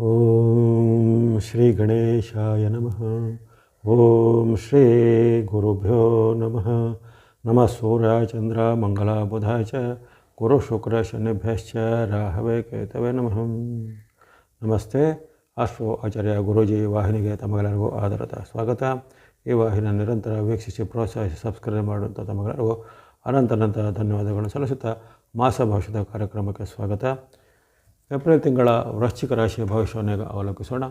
ಓಂ ಶ್ರೀ ಗಣೇಶಾಯ ನಮಃ. ಓಂ ಶ್ರೀ ಗುರುಭ್ಯೋ ನಮಃ. ನಮಃ ಸೂರ್ಯ ಚಂದ್ರ ಮಂಗಳ ಬುಧ ಚ ಗುರು ಶುಕ್ರ ಶನಿಭ್ಯಶ್ಚ ರಾಹವೇ ಕೇತವೇ ನಮಃ. ನಮಸ್ತೆ. ಅಶ್ವ ಆಚಾರ್ಯ ಗುರೂಜಿ ವಾಹಿನಿಗೆ ತಮಗೆಲ್ಲರಿಗೂ ಆಧಾರದ ಸ್ವಾಗತ. ಈ ವಾಹಿನ ನಿರಂತರ ವೀಕ್ಷಿಸಿ ಪ್ರೋತ್ಸಾಹಿಸಿ ಸಬ್ಸ್ಕ್ರೈಬ್ ಮಾಡುವಂಥ ತಮಗೆಲ್ಲರಿಗೂ ಅನಂತ ಅನಂತ ಧನ್ಯವಾದಗಳನ್ನು ಸಲ್ಲಿಸುತ್ತಾ ಮಾಸ ಭವಿಷ್ಯದ ಕಾರ್ಯಕ್ರಮಕ್ಕೆ ಸ್ವಾಗತ. ಏಪ್ರಿಲ್ ತಿಂಗಳ ವೃಶ್ಚಿಕ ರಾಶಿಯ ಭವಿಷ್ಯವನ್ನು ಅವಲೋಕಿಸೋಣ.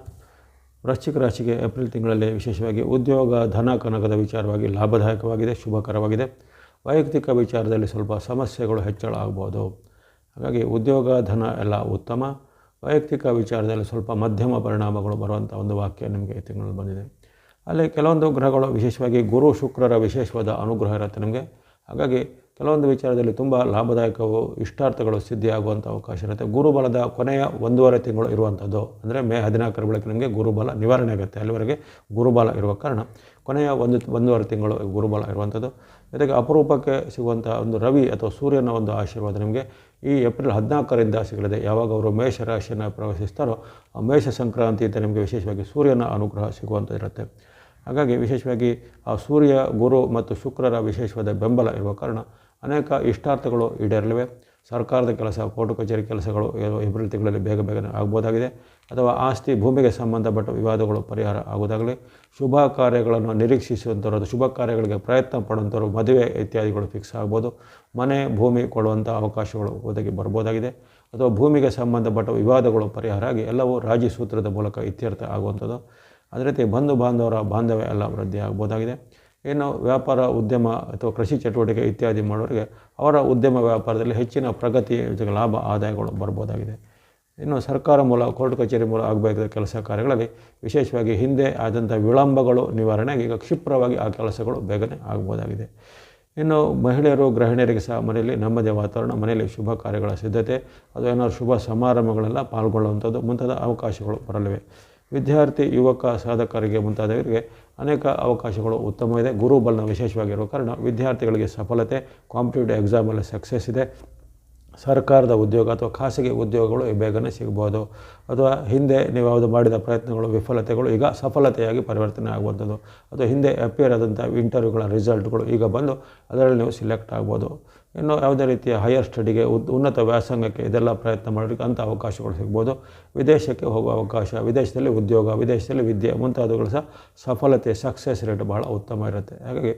ವೃಶ್ಚಿಕ ರಾಶಿಗೆ ಏಪ್ರಿಲ್ ತಿಂಗಳಲ್ಲಿ ವಿಶೇಷವಾಗಿ ಉದ್ಯೋಗ, ಧನ, ಕನಕದ ವಿಚಾರವಾಗಿ ಲಾಭದಾಯಕವಾಗಿದೆ, ಶುಭಕರವಾಗಿದೆ. ವೈಯಕ್ತಿಕ ವಿಚಾರದಲ್ಲಿ ಸ್ವಲ್ಪ ಸಮಸ್ಯೆಗಳು ಹೆಚ್ಚಳ ಆಗ್ಬೋದು. ಹಾಗಾಗಿ ಉದ್ಯೋಗ, ಧನ ಎಲ್ಲ ಉತ್ತಮ. ವೈಯಕ್ತಿಕ ವಿಚಾರದಲ್ಲಿ ಸ್ವಲ್ಪ ಮಧ್ಯಮ ಪರಿಣಾಮಗಳು ಬರುವಂಥ ಒಂದು ವಾಕ್ಯ ನಿಮಗೆ ಈ ತಿಂಗಳಲ್ಲಿ ಬಂದಿದೆ. ಅಲ್ಲಿ ಕೆಲವೊಂದು ಗ್ರಹಗಳು ವಿಶೇಷವಾಗಿ ಗುರು, ಶುಕ್ರರ ವಿಶೇಷವಾದ ಅನುಗ್ರಹ ಇರುತ್ತೆ ನಿಮಗೆ. ಹಾಗಾಗಿ ಕೆಲವೊಂದು ವಿಚಾರದಲ್ಲಿ ತುಂಬ ಲಾಭದಾಯಕವು, ಇಷ್ಟಾರ್ಥಗಳು ಸಿದ್ಧಿಯಾಗುವಂಥ ಅವಕಾಶ ಇರುತ್ತೆ. ಗುರುಬಲದ ಕೊನೆಯ ಒಂದೂವರೆ ತಿಂಗಳು ಇರುವಂಥದ್ದು ಅಂದರೆ ಮೇ ಹದಿನಾಲ್ಕರ ಬಳಿಕ ನಮಗೆ ಗುರುಬಲ ನಿವಾರಣೆ ಆಗುತ್ತೆ. ಅಲ್ಲಿವರೆಗೆ ಗುರುಬಲ ಇರುವ ಕಾರಣ ಕೊನೆಯ ಒಂದು ಒಂದೂವರೆ ತಿಂಗಳು ಗುರುಬಲ ಇರುವಂಥದ್ದು ಜೊತೆಗೆ ಅಪರೂಪಕ್ಕೆ ಸಿಗುವಂಥ ಒಂದು ರವಿ ಅಥವಾ ಸೂರ್ಯನ ಒಂದು ಆಶೀರ್ವಾದ ನಿಮಗೆ ಈ ಏಪ್ರಿಲ್ ಹದಿನಾಲ್ಕರಿಂದ ಸಿಗಲಿದೆ. ಯಾವಾಗ ಅವರು ಮೇಷ ರಾಶಿಯನ್ನು ಪ್ರವೇಶಿಸ್ತಾರೋ ಆ ಮೇಷ ಸಂಕ್ರಾಂತಿ ಅಂತ ನಿಮಗೆ ವಿಶೇಷವಾಗಿ ಸೂರ್ಯನ ಅನುಗ್ರಹ ಸಿಗುವಂಥದ್ದು ಇರುತ್ತೆ. ಹಾಗಾಗಿ ವಿಶೇಷವಾಗಿ ಆ ಸೂರ್ಯ, ಗುರು ಮತ್ತು ಶುಕ್ರರ ವಿಶೇಷವಾದ ಬೆಂಬಲ ಇರುವ ಕಾರಣ ಅನೇಕ ಇಷ್ಟಾರ್ಥಗಳು ಈಡೇರಲಿವೆ. ಸರ್ಕಾರದ ಕೆಲಸ, ಕೋರ್ಟು ಕಚೇರಿ ಕೆಲಸಗಳು ಏಪ್ರಿಲ್ ತಿಂಗಳಲ್ಲಿ ಬೇಗ ಬೇಗನೆ ಆಗ್ಬೋದಾಗಿದೆ. ಅಥವಾ ಆಸ್ತಿ ಭೂಮಿಗೆ ಸಂಬಂಧಪಟ್ಟ ವಿವಾದಗಳು ಪರಿಹಾರ ಆಗೋದಾಗಲಿ ಶುಭ ಕಾರ್ಯಗಳನ್ನು ನಿರೀಕ್ಷಿಸುವಂಥವ್ರು ಶುಭ ಕಾರ್ಯಗಳಿಗೆ ಪ್ರಯತ್ನ ಪಡುವಂಥವ್ರು ಮದುವೆ ಇತ್ಯಾದಿಗಳು ಫಿಕ್ಸ್ ಆಗ್ಬೋದು. ಮನೆ, ಭೂಮಿ ಕೊಡುವಂಥ ಅವಕಾಶಗಳು ಒದಗಿ ಬರ್ಬೋದಾಗಿದೆ. ಅಥವಾ ಭೂಮಿಗೆ ಸಂಬಂಧಪಟ್ಟ ವಿವಾದಗಳು ಪರಿಹಾರ ಆಗಿ ಎಲ್ಲವೂ ರಾಜಿ ಸೂತ್ರದ ಮೂಲಕ ಇತ್ಯರ್ಥ ಆಗುವಂಥದ್ದು. ಅದೇ ರೀತಿ ಬಂಧು ಬಾಂಧವರ ಬಾಂಧವ್ಯ ಎಲ್ಲ ವೃದ್ಧಿ ಆಗ್ಬೋದಾಗಿದೆ. ಇನ್ನು ವ್ಯಾಪಾರ, ಉದ್ಯಮ ಅಥವಾ ಕೃಷಿ ಚಟುವಟಿಕೆ ಇತ್ಯಾದಿ ಮಾಡೋರಿಗೆ ಅವರ ಉದ್ಯಮ ವ್ಯಾಪಾರದಲ್ಲಿ ಹೆಚ್ಚಿನ ಪ್ರಗತಿ ಜೊತೆಗೆ ಲಾಭ ಆದಾಯಗಳು ಬರ್ಬೋದಾಗಿದೆ. ಇನ್ನು ಸರ್ಕಾರ ಮೂಲ, ಕೋರ್ಟ್ ಕಚೇರಿ ಮೂಲ ಆಗಬೇಕಾದ ಕೆಲಸ ಕಾರ್ಯಗಳಲ್ಲಿ ವಿಶೇಷವಾಗಿ ಹಿಂದೆ ಆದಂಥ ವಿಳಂಬಗಳು, ನಿವಾರಣೆಗೆ ಈಗ ಕ್ಷಿಪ್ರವಾಗಿ ಆ ಕೆಲಸಗಳು ಬೇಗನೆ ಆಗ್ಬೋದಾಗಿದೆ. ಇನ್ನು ಮಹಿಳೆಯರು, ಗೃಹಿಣಿಯರಿಗೆ ಸಹ ಮನೆಯಲ್ಲಿ ನೆಮ್ಮದಿಯ ವಾತಾವರಣ, ಮನೆಯಲ್ಲಿ ಶುಭ ಕಾರ್ಯಗಳ ಸಿದ್ಧತೆ ಅಥವಾ ಏನಾದ್ರು ಶುಭ ಸಮಾರಂಭಗಳೆಲ್ಲ ಪಾಲ್ಗೊಳ್ಳುವಂಥದ್ದು ಮುಂತಾದ ಅವಕಾಶಗಳು ಬರಲಿವೆ. ವಿದ್ಯಾರ್ಥಿ, ಯುವಕ, ಸಾಧಕರಿಗೆ ಮುಂತಾದವರಿಗೆ ಅನೇಕ ಅವಕಾಶಗಳು ಉತ್ತಮ ಇದೆ. ಗುರುಬಲನ ವಿಶೇಷವಾಗಿರುವ ಕಾರಣ ವಿದ್ಯಾರ್ಥಿಗಳಿಗೆ ಸಫಲತೆ, ಕಾಂಪಿಟೇಟಿವ್ ಎಕ್ಸಾಮಲ್ಲಿ ಸಕ್ಸಸ್ ಇದೆ. ಸರ್ಕಾರದ ಉದ್ಯೋಗ ಅಥವಾ ಖಾಸಗಿ ಉದ್ಯೋಗಗಳು ಬೇಗನೆ ಸಿಗ್ಬೋದು. ಅಥವಾ ಹಿಂದೆ ನೀವು ಯಾವುದು ಮಾಡಿದ ಪ್ರಯತ್ನಗಳು, ವಿಫಲತೆಗಳು ಈಗ ಸಫಲತೆಯಾಗಿ ಪರಿವರ್ತನೆ ಆಗುವಂಥದ್ದು ಅಥವಾ ಹಿಂದೆ ಅಪಿಯರ್ ಆದಂಥ ಇಂಟರ್ವ್ಯೂಗಳ ರಿಸಲ್ಟ್ಗಳು ಈಗ ಬಂದು ಅದರಲ್ಲಿ ನೀವು ಸಿಲೆಕ್ಟ್ ಆಗ್ಬೋದು. ಇನ್ನು ಯಾವುದೇ ರೀತಿಯ ಹೈಯರ್ ಸ್ಟಡಿಗೆ ಉನ್ನತ ವ್ಯಾಸಂಗಕ್ಕೆ ಇದೆಲ್ಲ ಪ್ರಯತ್ನ ಮಾಡೋದಕ್ಕೆ ಅಂಥ ಅವಕಾಶಗಳು ಸಿಗ್ಬೋದು. ವಿದೇಶಕ್ಕೆ ಹೋಗುವ ಅವಕಾಶ, ವಿದೇಶದಲ್ಲಿ ಉದ್ಯೋಗ, ವಿದೇಶದಲ್ಲಿ ವಿದ್ಯೆ ಮುಂತಾದವುಗಳು ಸಹ ಸಫಲತೆ ಸಕ್ಸಸ್ ರೇಟ್ ಬಹಳ ಉತ್ತಮ ಇರುತ್ತೆ. ಹಾಗಾಗಿ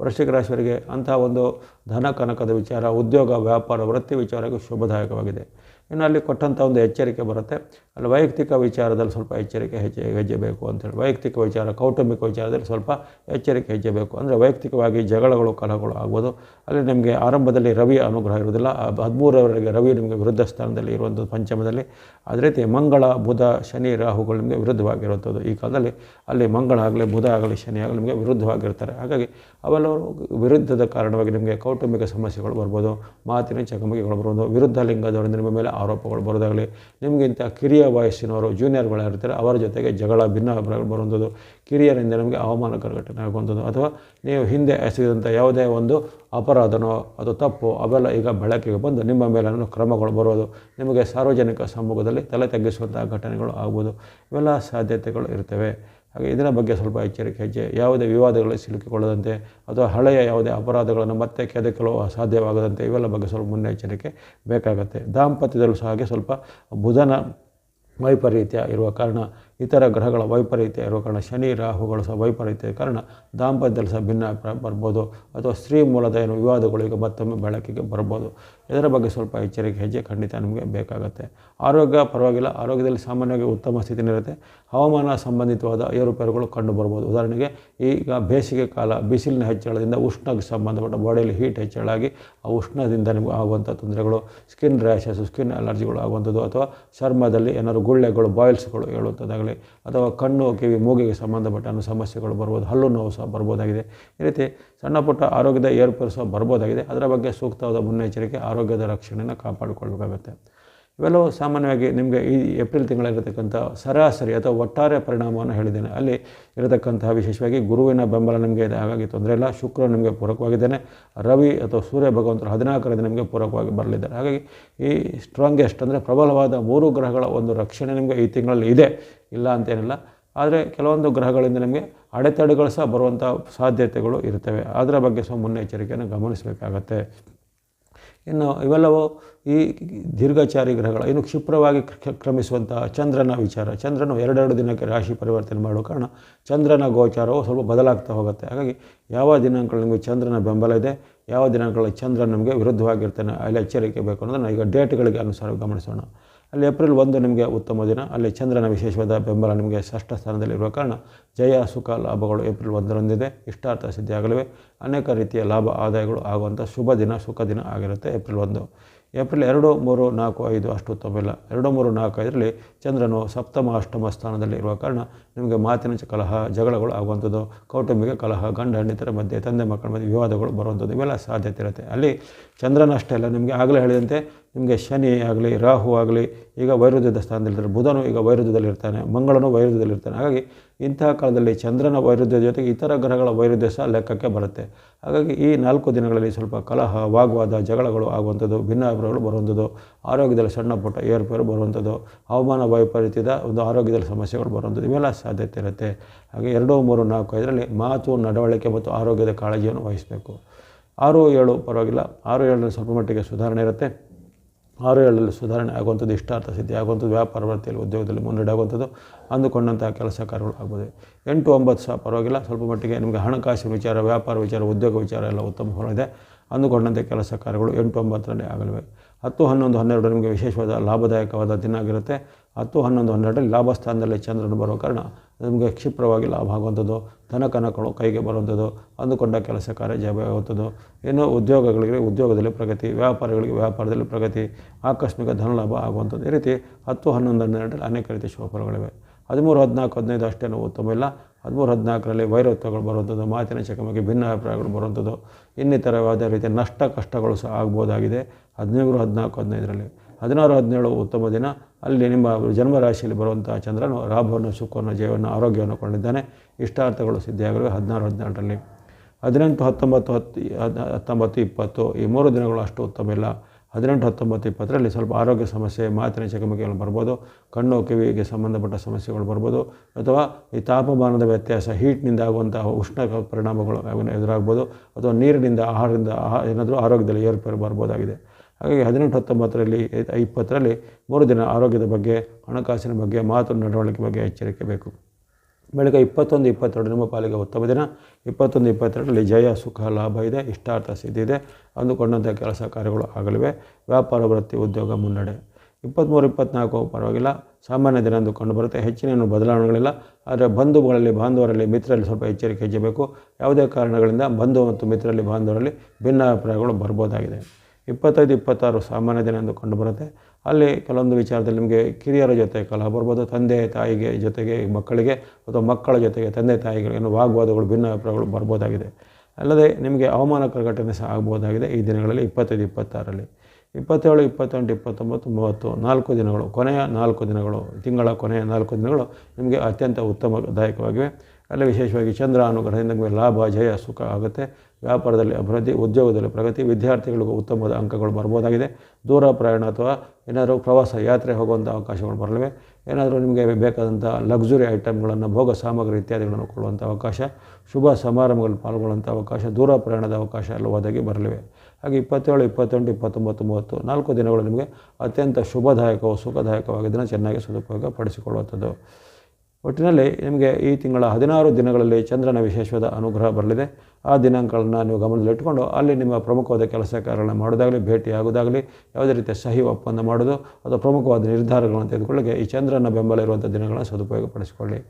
ವೃಶ್ಚಿಕ ರಾಶಿಯವರಿಗೆ ಅಂತಹ ಒಂದು ಧನ ಕನಕದ ವಿಚಾರ ಉದ್ಯೋಗ ವ್ಯಾಪಾರ ವೃತ್ತಿ ವಿಚಾರಕ್ಕೆ ಶುಭದಾಯಕವಾಗಿದೆ. ಇನ್ನು ಅಲ್ಲಿ ಕೊಟ್ಟಂಥ ಒಂದು ಎಚ್ಚರಿಕೆ ಬರುತ್ತೆ. ಅಲ್ಲಿ ವೈಯಕ್ತಿಕ ವಿಚಾರದಲ್ಲಿ ಸ್ವಲ್ಪ ಎಚ್ಚರಿಕೆ ಹೆಜ್ಜೆ ಹೆಜ್ಜೆ ಬೇಕು ಅಂತೇಳಿ ವೈಯಕ್ತಿಕ ವಿಚಾರ, ಕೌಟುಂಬಿಕ ವಿಚಾರದಲ್ಲಿ ಸ್ವಲ್ಪ ಎಚ್ಚರಿಕೆ ಹೆಜ್ಜೆ ಬೇಕು ಅಂದರೆ ವೈಯಕ್ತಿಕವಾಗಿ ಜಗಳಗಳು, ಕಲಹಗಳು ಆಗ್ಬೋದು. ಅಲ್ಲಿ ನಿಮಗೆ ಆರಂಭದಲ್ಲಿ ರವಿ ಅನುಗ್ರಹ ಇರುವುದಿಲ್ಲ. ಹದಿಮೂರವರೆಗೆ ರವಿ ನಿಮಗೆ ವಿರುದ್ಧ ಸ್ಥಾನದಲ್ಲಿ ಇರುವಂಥದ್ದು ಪಂಚಮದಲ್ಲಿ. ಅದೇ ರೀತಿ ಮಂಗಳ, ಬುಧ, ಶನಿ, ರಾಹುಗಳು ನಿಮಗೆ ವಿರುದ್ಧವಾಗಿರುವಂಥದ್ದು. ಈ ಕಾಲದಲ್ಲಿ ಅಲ್ಲಿ ಮಂಗಳ ಆಗಲಿ, ಬುಧ ಆಗಲಿ, ಶನಿ ಆಗಲಿ ನಿಮಗೆ ವಿರುದ್ಧವಾಗಿರ್ತಾರೆ. ಹಾಗಾಗಿ ಅವೆಲ್ಲವರು ವಿರುದ್ಧದ ಕಾರಣವಾಗಿ ನಿಮಗೆ ಕೌಟುಂಬಿಕ ಸಮಸ್ಯೆಗಳು ಬರ್ಬೋದು. ಮಾತಿನ ಚಕಮಕಿಗಳು ಬರ್ಬೋದು. ವಿರುದ್ಧ ಲಿಂಗದವರಿಂದ ನಿಮ್ಮ ಮೇಲೆ ಆರೋಪಗಳು ಬರೋದಾಗಲಿ, ನಿಮಗಿಂತ ಕಿರಿಯ ವಯಸ್ಸಿನವರು ಜೂನಿಯರ್ಗಳು ಇರ್ತಾರೆ ಅವರ ಜೊತೆಗೆ ಜಗಳ, ಭಿನ್ನ ಬರುವಂಥದ್ದು, ಕಿರಿಯರಿಂದ ನಮಗೆ ಅವಮಾನಕರ ಘಟನೆ ಆಗುವಂಥದ್ದು. ಅಥವಾ ನೀವು ಹಿಂದೆ ಎಸಗಿದಂಥ ಯಾವುದೇ ಒಂದು ಅಪರಾಧನೋ, ಅದು ತಪ್ಪು, ಅವೆಲ್ಲ ಈಗ ಬೆಳಕಿಗೆ ಬಂದು ನಿಮ್ಮ ಮೇಲೆ ಕ್ರಮಗಳು ಬರೋದು ನಿಮಗೆ ಸಾರ್ವಜನಿಕ ಸಮೂಹದಲ್ಲಿ ತಲೆ ತಗ್ಗಿಸುವಂಥ ಘಟನೆಗಳು ಆಗ್ಬೋದು ಇವೆಲ್ಲ ಸಾಧ್ಯತೆಗಳು ಇರ್ತವೆ. ಹಾಗೆ ಇದರ ಬಗ್ಗೆ ಸ್ವಲ್ಪ ಎಚ್ಚರಿಕೆ ಹೆಜ್ಜೆ ಯಾವುದೇ ವಿವಾದಗಳಲ್ಲಿ ಸಿಲುಕಿಕೊಳ್ಳದಂತೆ ಅಥವಾ ಹಳೆಯ ಯಾವುದೇ ಅಪರಾಧಗಳನ್ನು ಮತ್ತೆ ಕೆದಕಲು ಸಾಧ್ಯವಾಗದಂತೆ ಇವೆಲ್ಲ ಬಗ್ಗೆ ಸ್ವಲ್ಪ ಮುನ್ನೆಚ್ಚರಿಕೆ ಬೇಕಾಗುತ್ತೆ. ದಾಂಪತ್ಯದಲ್ಲೂ ಸಹ ಹಾಗೆ ಸ್ವಲ್ಪ ಬುಧನ ವೈಪರೀತ್ಯ ಇರುವ ಕಾರಣ ಇತರ ಗ್ರಹಗಳ ವೈಪರೀತ್ಯ ಇರುವ ಕಾರಣ ಶನಿ, ರಾಹುಗಳು ಸಹ ವೈಪರೀತ್ಯ ಕಾರಣ ದಾಂಪತ್ಯದಲ್ಲಿ ಸಹ ಭಿನ್ನಾಭಿಪ್ರಾಯ ಬರ್ಬೋದು. ಅಥವಾ ಸ್ತ್ರೀ ಮೂಲದ ಏನು ವಿವಾದಗಳು ಈಗ ಮತ್ತೊಮ್ಮೆ ಬೆಳಕಿಗೆ ಬರ್ಬೋದು. ಇದರ ಬಗ್ಗೆ ಸ್ವಲ್ಪ ಎಚ್ಚರಿಕೆ, ಹೆಜ್ಜೆ ಖಂಡಿತ ನಿಮಗೆ ಬೇಕಾಗುತ್ತೆ. ಆರೋಗ್ಯ ಪರವಾಗಿಲ್ಲ. ಆರೋಗ್ಯದಲ್ಲಿ ಸಾಮಾನ್ಯವಾಗಿ ಉತ್ತಮ ಸ್ಥಿತಿನಿರುತ್ತೆ ಹವಾಮಾನ ಸಂಬಂಧಿತವಾದ ಏರುಪೇರುಗಳು ಕಂಡು ಬರ್ಬೋದು. ಉದಾಹರಣೆಗೆ ಈಗ ಬೇಸಿಗೆ ಕಾಲ, ಬಿಸಿಲಿನ ಹೆಚ್ಚಳದಿಂದ ಉಷ್ಣಕ್ಕೆ ಸಂಬಂಧಪಟ್ಟ ಬಾಡಿಯಲ್ಲಿ ಹೀಟ್ ಹೆಚ್ಚಳಾಗಿ ಆ ಉಷ್ಣದಿಂದ ನಿಮಗೆ ಆಗುವಂಥ ತೊಂದರೆಗಳು ಸ್ಕಿನ್ ರ್ಯಾಷಸ್ ಸ್ಕಿನ್ ಅಲರ್ಜಿಗಳು ಆಗುವಂಥದ್ದು. ಅಥವಾ ಚರ್ಮದಲ್ಲಿ ಏನಾದ್ರು ಗುಳ್ಳೆಗಳು ಬಾಯ್ಲ್ಸ್ಗಳು ಹೇಳುವಂಥದ್ದಾಗಲಿ ಅಥವಾ ಕಣ್ಣು ಕಿವಿ ಮೂಗಿಗೆ ಸಂಬಂಧಪಟ್ಟ ಸಮಸ್ಯೆಗಳು ಬರ್ಬೋದು, ಹಲ್ಲು ನೋವು ಸಹ ಬರ್ಬೋದಾಗಿದೆ. ಈ ರೀತಿ ಸಣ್ಣ ಪುಟ್ಟ ಆರೋಗ್ಯದ ಏರ್ಪೇರು ಬರ್ಬೋದಾಗಿದೆ. ಅದರ ಬಗ್ಗೆ ಸೂಕ್ತವಾದ ಮುನ್ನೆಚ್ಚರಿಕೆ ಆರೋಗ್ಯದ ರಕ್ಷಣೆಯನ್ನು ಕಾಪಾಡಿಕೊಳ್ಬೇಕಾಗುತ್ತೆ ಇವೆಲ್ಲವೂ ಸಾಮಾನ್ಯವಾಗಿ ನಿಮಗೆ ಈ ಏಪ್ರಿಲ್ ತಿಂಗಳಲ್ಲಿರತಕ್ಕಂಥ ಸರಾಸರಿ ಅಥವಾ ಒಟ್ಟಾರೆ ಪರಿಣಾಮವನ್ನು ಹೇಳಿದ್ದೇನೆ. ಅಲ್ಲಿ ಇರತಕ್ಕಂತಹ ವಿಶೇಷವಾಗಿ ಗುರುವಿನ ಬೆಂಬಲ ನಿಮಗೆ ಇದೆ. ಹಾಗಾಗಿ ತೊಂದರೆ ಇಲ್ಲ. ಶುಕ್ರ ನಿಮಗೆ ಪೂರಕವಾಗಿದ್ದೇನೆ. ರವಿ ಅಥವಾ ಸೂರ್ಯ ಭಗವಂತರು ಹದಿನಾಲ್ಕರಿಂದ ನಿಮಗೆ ಪೂರಕವಾಗಿ ಬರಲಿದ್ದಾರೆ. ಹಾಗಾಗಿ ಈ ಸ್ಟ್ರಾಂಗೆಸ್ಟ್ ಅಂದರೆ ಪ್ರಬಲವಾದ ಮೂರು ಗ್ರಹಗಳ ಒಂದು ರಕ್ಷಣೆ ನಿಮಗೆ ಈ ತಿಂಗಳಲ್ಲಿ ಇದೆ. ಇಲ್ಲ ಅಂತೇನಿಲ್ಲ. ಆದರೆ ಕೆಲವೊಂದು ಗ್ರಹಗಳಿಂದ ನಿಮಗೆ ಅಡೆತಡೆಗಳು ಸಹ ಬರುವಂಥ ಸಾಧ್ಯತೆಗಳು ಇರ್ತವೆ. ಅದರ ಬಗ್ಗೆ ಸಹ ಮುನ್ನೆಚ್ಚರಿಕೆಯನ್ನು ಗಮನಿಸಬೇಕಾಗತ್ತೆ. ಇನ್ನು ಇವೆಲ್ಲವೂ ಈ ದೀರ್ಘಚಾರಿ ಗ್ರಹಗಳ, ಇನ್ನು ಕ್ಷಿಪ್ರವಾಗಿ ಕ್ರಮಿಸುವಂತಹ ಚಂದ್ರನ ವಿಚಾರ. ಚಂದ್ರನು ಎರಡೆರಡು ದಿನಕ್ಕೆ ರಾಶಿ ಪರಿವರ್ತನೆ ಮಾಡುವ ಕಾರಣ ಚಂದ್ರನ ಗೋಚಾರವು ಸ್ವಲ್ಪ ಬದಲಾಗ್ತಾ ಹೋಗುತ್ತೆ. ಹಾಗಾಗಿ ಯಾವ ದಿನಾಂಕಗಳು ನಿಮಗೆ ಚಂದ್ರನ ಬೆಂಬಲ ಇದೆ, ಯಾವ ದಿನಾಂಕಗಳಲ್ಲಿ ಚಂದ್ರ ನಮಗೆ ವಿರುದ್ಧವಾಗಿರ್ತಾನೆ, ಅಲ್ಲಿ ಎಚ್ಚರಿಕೆ ಬೇಕು ಅನ್ನೋದನ್ನು ಈಗ ಡೇಟ್ಗಳಿಗೆ ಅನುಸಾರ ಗಮನಿಸೋಣ. ಅಲ್ಲಿ ಏಪ್ರಿಲ್ ಒಂದು ನಿಮಗೆ ಉತ್ತಮ ದಿನ. ಅಲ್ಲಿ ಚಂದ್ರನ ವಿಶೇಷವಾದ ಬೆಂಬಲ ನಿಮಗೆ ಷಷ್ಠ ಸ್ಥಾನದಲ್ಲಿರುವ ಕಾರಣ ಜಯ, ಸುಖ, ಲಾಭಗಳು ಏಪ್ರಿಲ್ ಒಂದರೊಂದಿದೆ. ಇಷ್ಟಾರ್ಥ ಸಿದ್ಧಿಯಾಗಲಿವೆ. ಅನೇಕ ರೀತಿಯ ಲಾಭ, ಆದಾಯಗಳು ಆಗುವಂಥ ಶುಭ ದಿನ, ಸುಖ ದಿನ ಆಗಿರುತ್ತೆ ಏಪ್ರಿಲ್ ಒಂದು. ಏಪ್ರಿಲ್ ಎರಡು, ಮೂರು, ನಾಲ್ಕು, ಐದು ಅಷ್ಟು ಉತ್ತಮ ಇಲ್ಲ. ಎರಡು, ಮೂರು, ನಾಲ್ಕು, ಐದರಲ್ಲಿ ಚಂದ್ರನು ಸಪ್ತಮ, ಅಷ್ಟಮ ಸ್ಥಾನದಲ್ಲಿ ಇರುವ ಕಾರಣ ನಿಮಗೆ ಮಾತಿನ ಕಲಹ, ಜಗಳಗಳು ಆಗುವಂಥದ್ದು, ಕೌಟುಂಬಿಕ ಕಲಹ, ಗಂಡ ಹೆಂಡತಿರ ಮಧ್ಯೆ, ತಂದೆ, ಮಕ್ಕಳ ಮಧ್ಯೆ ವಿವಾದಗಳು ಬರುವಂಥದ್ದು ಇವೆಲ್ಲ ಸಾಧ್ಯತೆ ಇರುತ್ತೆ. ಅಲ್ಲಿ ಚಂದ್ರನಷ್ಟೇ ಅಲ್ಲ, ನಿಮಗೆ ಆಗಲೇ ಹೇಳಿದಂತೆ ನಿಮಗೆ ಶನಿ ಆಗಲಿ, ರಾಹು ಆಗಲಿ, ಈಗ ವೈರುಧ್ಯದ ಸ್ಥಾನದಲ್ಲಿರ್ತಾರೆ. ಬುಧನು ಈಗ ವೈರುದ್ಯದಲ್ಲಿರ್ತಾನೆ ಮಂಗಳನು ವೈರುದ್ಯದಲ್ಲಿರ್ತಾನೆ ಹಾಗಾಗಿ ಇಂತಹ ಕಾಲದಲ್ಲಿ ಚಂದ್ರನ ವೈರುಧ್ಯದ ಜೊತೆಗೆ ಇತರ ಗ್ರಹಗಳ ವೈರುಧ್ಯ ಸಹ ಲೆಕ್ಕಕ್ಕೆ ಬರುತ್ತೆ. ಹಾಗಾಗಿ ಈ ನಾಲ್ಕು ದಿನಗಳಲ್ಲಿ ಸ್ವಲ್ಪ ಕಲಹ, ವಾಗ್ವಾದ, ಜಗಳಗಳು ಆಗುವಂಥದ್ದು, ಭಿನ್ನಾಭಿಪ್ರಾಯಗಳು ಬರುವಂಥದ್ದು, ಆರೋಗ್ಯದಲ್ಲಿ ಸಣ್ಣ ಪುಟ್ಟ ಏರುಪೇರು ಬರುವಂಥದ್ದು, ಹವಾಮಾನ ವೈಪರೀತ್ಯದ ಒಂದು ಆರೋಗ್ಯದಲ್ಲಿ ಸಮಸ್ಯೆಗಳು ಬರುವಂಥದ್ದು, ಇವೆಲ್ಲ ಸಾಧ್ಯತೆ ಇರುತ್ತೆ. ಹಾಗೆ ಎರಡು, ಮೂರು, ನಾಲ್ಕು ಇದರಲ್ಲಿ ಮಾತು, ನಡವಳಿಕೆ ಮತ್ತು ಆರೋಗ್ಯದ ಕಾಳಜಿಯನ್ನು ವಹಿಸಬೇಕು. ಆರು, ಏಳು ಪರವಾಗಿಲ್ಲ. ಆರು, ಏಳರಲ್ಲಿ ಸ್ವಲ್ಪ ಮಟ್ಟಿಗೆ ಸುಧಾರಣೆ ಇರುತ್ತೆ. ಆರು ಸುಧಾರಣೆ ಆಗುವಂಥದ್ದು ಇಷ್ಟಾರ್ಥ ಸಿದ್ಧಿ, ಆಗುವಂಥದ್ದು ವ್ಯಾಪಾರ ವೃತ್ತಿಯಲ್ಲಿ ಉದ್ಯೋಗದಲ್ಲಿ ಮುನ್ನಡೆ ಆಗುವಂಥದ್ದು ಅಂದುಕೊಂಡಂತಹ ಕೆಲಸ ಕಾರ್ಯಗಳು ಆಗ್ಬೋದು. ಎಂಟು ಒಂಬತ್ತು ಸಹ ಪರವಾಗಿಲ್ಲ, ಸ್ವಲ್ಪ ಮಟ್ಟಿಗೆ ನಿಮಗೆ ಹಣಕಾಸಿನ ವಿಚಾರ, ವ್ಯಾಪಾರ ವಿಚಾರ, ಉದ್ಯೋಗ ವಿಚಾರ ಎಲ್ಲ ಉತ್ತಮ ಹೊರಗಿದೆ ಅಂದುಕೊಂಡಂತೆ ಕೆಲಸ ಕಾರ್ಯಗಳು ಎಂಟು ಒಂಬತ್ತರಲ್ಲಿ ಆಗಲಿವೆ. ಹತ್ತು ಹನ್ನೊಂದು ಹನ್ನೆರಡು ನಿಮಗೆ ವಿಶೇಷವಾದ ಲಾಭದಾಯಕವಾದ ದಿನ ಆಗಿರುತ್ತೆ. ಹತ್ತು ಹನ್ನೊಂದು ಹನ್ನೆರಡರಲ್ಲಿ ಲಾಭ ಸ್ಥಾನದಲ್ಲಿ ಚಂದ್ರನು ಬರೋ ಕಾರಣ ನಿಮಗೆ ಕ್ಷಿಪ್ರವಾಗಿ ಲಾಭ ಆಗುವಂಥದ್ದು, ಧನ ಕನಕಗಳು ಕೈಗೆ ಬರುವಂಥದ್ದು, ಅಂದುಕೊಂಡ ಕೆಲಸ ಕಾರ್ಯ ಜಯವಾಗುವಂಥದ್ದು ಇನ್ನು ಉದ್ಯೋಗಗಳಿಗೆ, ಉದ್ಯೋಗದಲ್ಲಿ ಪ್ರಗತಿ, ವ್ಯಾಪಾರಿಗಳಿಗೆ, ವ್ಯಾಪಾರದಲ್ಲಿ ಪ್ರಗತಿ, ಆಕಸ್ಮಿಕ ಧನ ಲಾಭ ಆಗುವಂಥದ್ದು. ಈ ರೀತಿ ಹತ್ತು ಹನ್ನೊಂದು ಹನ್ನೆರಡರಲ್ಲಿ ಅನೇಕ ರೀತಿಯ ಶುಭಫಲಗಳಿವೆ ಹದಿಮೂರು, ಹದಿನಾಲ್ಕು, ಹದಿನೈದು ಅಷ್ಟೇನೂ ಉತ್ತಮ ಇಲ್ಲ. ಹದಿಮೂರು, ಹದಿನಾಲ್ಕರಲ್ಲಿ ವೈರತ್ವಗಳು ಬರುವಂಥದ್ದು, ಮಾತಿನ ಚಕಮಕಿ ಭಿನ್ನ ಅಭಿಪ್ರಾಯಗಳು ಬರುವಂಥದ್ದು. ಇನ್ನಿತರ ಯಾವುದೇ ರೀತಿಯ ನಷ್ಟ, ಕಷ್ಟಗಳು ಸಹ ಆಗ್ಬೋದಾಗಿದೆ. ಹದಿನೈದು ಹದಿನಾಲ್ಕು, ಹದಿನೈದರಲ್ಲಿ. ಹದಿನಾರು, ಹದಿನೇಳು ಉತ್ತಮ ದಿನ. ಅಲ್ಲಿ ನಿಮ್ಮ ಜನ್ಮರಾಶಿಯಲ್ಲಿ ಬರುವಂಥ ಚಂದ್ರನು ಲಾಭವನ್ನು ಸುಖವನ್ನು ಜಯವನ್ನು, ಆರೋಗ್ಯವನ್ನು ಕೊಂಡಿದ್ದಾನೆ ಇಷ್ಟಾರ್ಥಗಳು ಸಿದ್ಧಿಯಾಗಲು ಹದಿನಾರು, ಹದಿನೆಂಟರಲ್ಲಿ. ಹದಿನೆಂಟು, ಹತ್ತೊಂಬತ್ತು, ಹತ್ತು ಹತ್ತೊಂಬತ್ತು, ಇಪ್ಪತ್ತು. ಈ ಮೂರು ದಿನಗಳು ಅಷ್ಟು ಉತ್ತಮ ಇಲ್ಲ. ಹದಿನೆಂಟು, ಹತ್ತೊಂಬತ್ತು, ಇಪ್ಪತ್ತರಲ್ಲಿ ಸ್ವಲ್ಪ ಆರೋಗ್ಯ ಸಮಸ್ಯೆ, ಮಾತಿನ ಚಕಮಕಿಗಳು ಬರ್ಬೋದು. ಕಣ್ಣು, ಕಿವಿಗೆ ಸಂಬಂಧಪಟ್ಟ ಸಮಸ್ಯೆಗಳು ಬರ್ಬೋದು. ಅಥವಾ ಈ ತಾಪಮಾನದ ವ್ಯತ್ಯಾಸ, ಹೀಟ್ನಿಂದ ಆಗುವಂತಹ ಉಷ್ಣ ಪರಿಣಾಮಗಳು ಎದುರಾಗ್ಬೋದು. ಅಥವಾ ನೀರಿನಿಂದ, ಆಹಾರದಿಂದ, ಆಹಾ, ಏನಾದರೂ ಆರೋಗ್ಯದಲ್ಲಿ ಏರುಪೇರು ಬರ್ಬೋದಾಗಿದೆ. ಹಾಗಾಗಿ ಹದಿನೆಂಟು ಹತ್ತೊಂಬತ್ತರಲ್ಲಿ, ಇಪ್ಪತ್ತರಲ್ಲಿ ಮೂರು ದಿನ ಆರೋಗ್ಯದ ಬಗ್ಗೆ, ಹಣಕಾಸಿನ ಬಗ್ಗೆ ಮಾತು ನಡವಳಿಕೆ ಬಗ್ಗೆ ಎಚ್ಚರಿಕೆ ಬೇಕು. ಬೆಳಗ್ಗೆ ಇಪ್ಪತ್ತೊಂದು ಇಪ್ಪತ್ತೆರಡು ನಿಮ್ಮ ಪಾಲಿಗೆ ಉತ್ತಮ ದಿನ. ಇಪ್ಪತ್ತೊಂದು ಇಪ್ಪತ್ತೆರಡರಲ್ಲಿ ಜಯ, ಸುಖ, ಲಾಭ ಇದೆ, ಇಷ್ಟಾರ್ಥ ಸಿದ್ಧಿ ಇದೆ. ಅಂದುಕೊಂಡಂಥ ಕೆಲಸ ಕಾರ್ಯಗಳು ಆಗಲಿವೆ. ವ್ಯಾಪಾರ, ವೃತ್ತಿ, ಉದ್ಯೋಗ ಮುನ್ನಡೆ. ಇಪ್ಪತ್ತ್ಮೂರು ಇಪ್ಪತ್ತ್ನಾಲ್ಕು ಪರವಾಗಿಲ್ಲ. ಸಾಮಾನ್ಯ ದಿನ ಎಂದು ಕಂಡುಬರುತ್ತೆ ಹೆಚ್ಚಿನ ಬದಲಾವಣೆಗಳಿಲ್ಲ. ಆದರೆ ಬಂಧುಗಳಲ್ಲಿ, ಬಾಂಧವರಲ್ಲಿ, ಮಿತ್ರರಲ್ಲಿ ಸ್ವಲ್ಪ ಎಚ್ಚರಿಕೆ ಹೆಚ್ಚಬೇಕು. ಯಾವುದೇ ಕಾರಣಗಳಿಂದ ಬಂಧು ಮತ್ತು ಮಿತ್ರರಲ್ಲಿ, ಬಾಂಧವರಲ್ಲಿ ಭಿನ್ನಾಭಿಪ್ರಾಯಗಳು ಬರ್ಬೋದಾಗಿದೆ. ಇಪ್ಪತ್ತೈದು, ಇಪ್ಪತ್ತಾರು ಸಾಮಾನ್ಯ ದಿನ ಎಂದು ಕಂಡುಬರುತ್ತೆ. ಅಲ್ಲಿ ಕೆಲವೊಂದು ವಿಚಾರದಲ್ಲಿ ನಿಮಗೆ ಕಿರಿಯರ ಜೊತೆ, ಕಲಹ ಬರ್ಬೋದು, ತಂದೆ, ತಾಯಿಗೆ ಜೊತೆಗೆ ಮಕ್ಕಳಿಗೆ ಅಥವಾ ಮಕ್ಕಳ ಜೊತೆಗೆ ತಂದೆ, ತಾಯಿಗೆ ಏನು ವಾಗ್ವಾದಗಳು, ಭಿನ್ನಾಭಿಪ್ರಾಯಗಳು ಬರ್ಬೋದಾಗಿದೆ. ಅಲ್ಲದೆ ನಿಮಗೆ ಅವಮಾನ ಘಟನೆ ಸಹ ಆಗ್ಬೋದಾಗಿದೆ ಈ ದಿನಗಳಲ್ಲಿ ಇಪ್ಪತ್ತೈದು, ಇಪ್ಪತ್ತಾರರಲ್ಲಿ. ಇಪ್ಪತ್ತೇಳು, ಇಪ್ಪತ್ತೆಂಟು, ಇಪ್ಪತ್ತೊಂಬತ್ತು, ಮೂವತ್ತು, ನಾಲ್ಕು ದಿನಗಳು, ಕೊನೆಯ ನಾಲ್ಕು ದಿನಗಳು, ತಿಂಗಳ ಕೊನೆಯ ನಾಲ್ಕು ದಿನಗಳು ನಿಮಗೆ ಅತ್ಯಂತ ಉತ್ತಮದಾಯಕವಾಗಿವೆ. ಅಲ್ಲಿ ವಿಶೇಷವಾಗಿ ಚಂದ್ರ ಅನುಗ್ರಹದಿಂದ ನಿಮಗೆ ಲಾಭ, ಜಯ, ಸುಖ ಆಗುತ್ತೆ. ವ್ಯಾಪಾರದಲ್ಲಿ ಅಭಿವೃದ್ಧಿ, ಉದ್ಯೋಗದಲ್ಲಿ ಪ್ರಗತಿ, ವಿದ್ಯಾರ್ಥಿಗಳಿಗೂ ಉತ್ತಮವಾದ ಅಂಕಗಳು ಬರ್ಬೋದಾಗಿದೆ. ದೂರ ಪ್ರಯಾಣ ಅಥವಾ ಏನಾದರೂ ಪ್ರವಾಸ, ಯಾತ್ರೆ ಹೋಗುವಂಥ ಅವಕಾಶಗಳು ಬರಲಿವೆ. ಏನಾದರೂ ನಿಮಗೆ ಬೇಕಾದಂಥ ಲಕ್ಸುರಿ ಐಟಮ್ಗಳನ್ನು ಭೋಗ ಸಾಮಗ್ರಿ ಇತ್ಯಾದಿಗಳನ್ನು ಕೊಡುವಂಥ ಅವಕಾಶ, ಶುಭ ಸಮಾರಂಭಗಳಲ್ಲಿ ಪಾಲ್ಗೊಳ್ಳುವಂಥ ಅವಕಾಶ, ದೂರ ಪ್ರಯಾಣದ ಅವಕಾಶ ಎಲ್ಲ ಒದಗಿ ಬರಲಿವೆ. ಹಾಗೆ ಇಪ್ಪತ್ತೇಳು, ಇಪ್ಪತ್ತೆಂಟು, ಇಪ್ಪತ್ತೊಂಬತ್ತು, ಮೂವತ್ತು, ನಾಲ್ಕು ದಿನಗಳು ನಿಮಗೆ ಅತ್ಯಂತ ಶುಭದಾಯಕವು ಸುಖದಾಯಕವಾಗಿದ್ದನ್ನು ಚೆನ್ನಾಗಿ ಸದುಪಯೋಗ ಪಡಿಸಿಕೊಳ್ಳುವಂಥದ್ದು. ಒಟ್ಟಿನಲ್ಲಿ ನಿಮಗೆ ಈ ತಿಂಗಳ ಹದಿನಾರು ದಿನಗಳಲ್ಲಿ ಚಂದ್ರನ ವಿಶೇಷವಾದ ಅನುಗ್ರಹ ಬರಲಿದೆ. ಆ ದಿನಾಂಕಗಳನ್ನು ನೀವು ಗಮನದಲ್ಲಿಟ್ಟುಕೊಂಡು ಅಲ್ಲಿ ನಿಮ್ಮ ಪ್ರಮುಖವಾದ ಕೆಲಸ ಕಾರ್ಯಗಳನ್ನು ಮಾಡೋದಾಗಲಿ, ಭೇಟಿ ಆಗೋದಾಗಲಿ, ಯಾವುದೇ ರೀತಿಯ ಸಹಿ ಒಪ್ಪಂದ ಮಾಡೋದು ಅಥವಾ ಪ್ರಮುಖವಾದ ನಿರ್ಧಾರಗಳನ್ನು ತೆಗೆದುಕೊಳ್ಳಿಕ್ಕೆ ಈ ಚಂದ್ರನ ಬೆಂಬಲ ಇರುವಂಥ ದಿನಗಳನ್ನು ಸದುಪಯೋಗಪಡಿಸಿಕೊಳ್ಳಿ.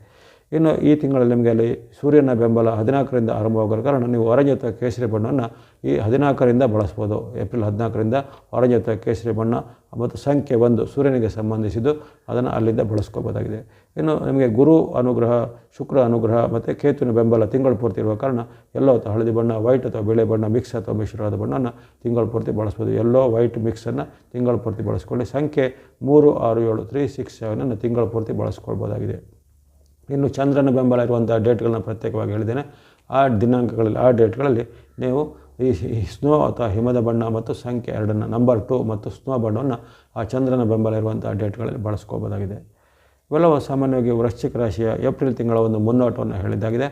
ಇನ್ನು ಈ ತಿಂಗಳಲ್ಲಿ ನಿಮಗೆ ಅಲ್ಲಿ ಸೂರ್ಯನ ಬೆಂಬಲ ಹದಿನಾಲ್ಕರಿಂದ ಆರಂಭವಾಗೋ ಕಾರಣ ನೀವು ಆರೆಂಜ್ ಅಥವಾ ಕೇಸರಿ ಬಣ್ಣವನ್ನು ಈ ಹದಿನಾಲ್ಕರಿಂದ ಬಳಸ್ಬೋದು. ಏಪ್ರಿಲ್ ಹದಿನಾಲ್ಕರಿಂದ ಆರೆಂಜ್ ಅಥವಾ ಕೇಸರಿ ಬಣ್ಣ ಮತ್ತು ಸಂಖ್ಯೆ ಒಂದು ಸೂರ್ಯನಿಗೆ ಸಂಬಂಧಿಸಿದ್ದು ಅದನ್ನು ಅಲ್ಲಿಂದ ಬಳಸ್ಕೋಬೋದಾಗಿದೆ. ಇನ್ನು ನಿಮಗೆ ಗುರು ಅನುಗ್ರಹ, ಶುಕ್ರ ಅನುಗ್ರಹ ಮತ್ತು ಕೇತುವಿನ ಬೆಂಬಲ ತಿಂಗಳು ಪೂರ್ತಿ ಇರುವ ಕಾರಣ ಎಲ್ಲೋ ಅಥವಾ ಹಳದಿ ಬಣ್ಣ ವೈಟ್ ಅಥವಾ ಬಿಳೆ ಬಣ್ಣ ಮಿಕ್ಸ್ ಅಥವಾ ಮಿಶ್ರವಾದ ಬಣ್ಣನ ತಿಂಗಳು ಪೂರ್ತಿ ಬಳಸ್ಬೋದು. ಎಲ್ಲೋ ವೈಟ್ ಮಿಕ್ಸನ್ನು ತಿಂಗಳು ಪೂರ್ತಿ ಬಳಸ್ಕೊಳ್ಳಿ ಸಂಖ್ಯೆ ಮೂರು, ಆರು, ಏಳು ತ್ರೀ ಸಿಕ್ಸ್ ಸೆವೆನನ್ನು ತಿಂಗಳು ಪೂರ್ತಿ ಬಳಸ್ಕೊಳ್ಬೋದಾಗಿದೆ. ಇನ್ನು ಚಂದ್ರನ ಬೆಂಬಲ ಇರುವಂಥ ಡೇಟ್ಗಳನ್ನ ಪ್ರತ್ಯೇಕವಾಗಿ ಹೇಳಿದ್ದೇನೆ. ಆ ದಿನಾಂಕಗಳಲ್ಲಿ, ಆ ಡೇಟ್ಗಳಲ್ಲಿ ನೀವು ಈ ಸ್ನೋ ಅಥವಾ ಹಿಮದ ಬಣ್ಣ ಮತ್ತು ಸಂಖ್ಯೆ ಎರಡನ್ನು ನಂಬರ್ ಟು ಮತ್ತು ಸ್ನೋ ಬಣ್ಣವನ್ನು ಆ ಚಂದ್ರನ ಬೆಂಬಲ ಇರುವಂಥ ಡೇಟ್ಗಳಲ್ಲಿ ಬಳಸ್ಕೋಬೋದಾಗಿದೆ ಇವೆಲ್ಲವೂ ಸಾಮಾನ್ಯವಾಗಿ ವೃಶ್ಚಿಕ ರಾಶಿಯ ಏಪ್ರಿಲ್ ತಿಂಗಳ ಒಂದು ಮುನ್ನೋಟವನ್ನು ಹೇಳಿದ್ದಾಗಿದೆ.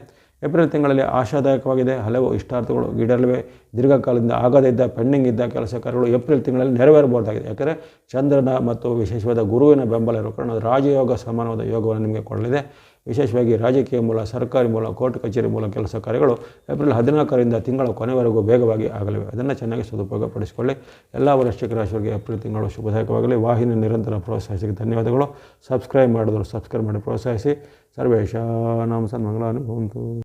ಏಪ್ರಿಲ್ ತಿಂಗಳಲ್ಲಿ ಆಶಾದಾಯಕವಾಗಿದೆ. ಹಲವು ಇಷ್ಟಾರ್ಥಗಳು ಈಡೇರಲಿವೆ. ದೀರ್ಘಕಾಲದಿಂದ ಆಗದೇ ಇದ್ದ ಪೆಂಡಿಂಗ್ ಇದ್ದ ಕೆಲಸ ಕಾರ್ಯಗಳು ಏಪ್ರಿಲ್ ತಿಂಗಳಲ್ಲಿ ನೆರವೇರಬಹುದಾಗಿದೆ. ಯಾಕಂದರೆ ಚಂದ್ರನ ಮತ್ತು ವಿಶೇಷವಾದ ಗುರುವಿನ ಬೆಂಬಲ ಇರೋ ಕಾರಣ ರಾಜಯೋಗ ಸಮಾನವಾದ ಯೋಗವನ್ನು ನಿಮಗೆ ಕೊಡಲಿದೆ. ವಿಶೇಷವಾಗಿ ರಾಜಕೀಯ ಮೂಲ, ಸರ್ಕಾರಿ ಮೂಲ, ಕೋರ್ಟ್ ಕಚೇರಿ ಮೂಲ ಕೆಲಸ ಕಾರ್ಯಗಳು ಏಪ್ರಿಲ್ ಹದಿನಾಲ್ಕರಿಂದ ತಿಂಗಳ ಕೊನೆವರೆಗೂ ವೇಗವಾಗಿ ಆಗಲಿವೆ. ಅದನ್ನು ಚೆನ್ನಾಗಿ ಸದುಪಯೋಗಪಡಿಸಿಕೊಳ್ಳಿ. ಎಲ್ಲ ವೃಶ್ಚಿಕ ರಾಶಿಯವರಿಗೆ ಏಪ್ರಿಲ್ ತಿಂಗಳು ಶುಭದಾಯಕವಾಗಲಿ. ವಾಹಿನಿ ನಿರಂತರ ಪ್ರೋತ್ಸಾಹಿಸಿ ಧನ್ಯವಾದಗಳು. ಸಬ್ಸ್ಕ್ರೈಬ್ ಮಾಡಿದ್ರು ಸಬ್ಸ್ಕ್ರೈಬ್ ಮಾಡಿ ಪ್ರೋತ್ಸಾಹಿಸಿ. ಸರ್ವೇಶ ನಾಮ ಸನ್ಮಂಗಳಾನುಭವಂತು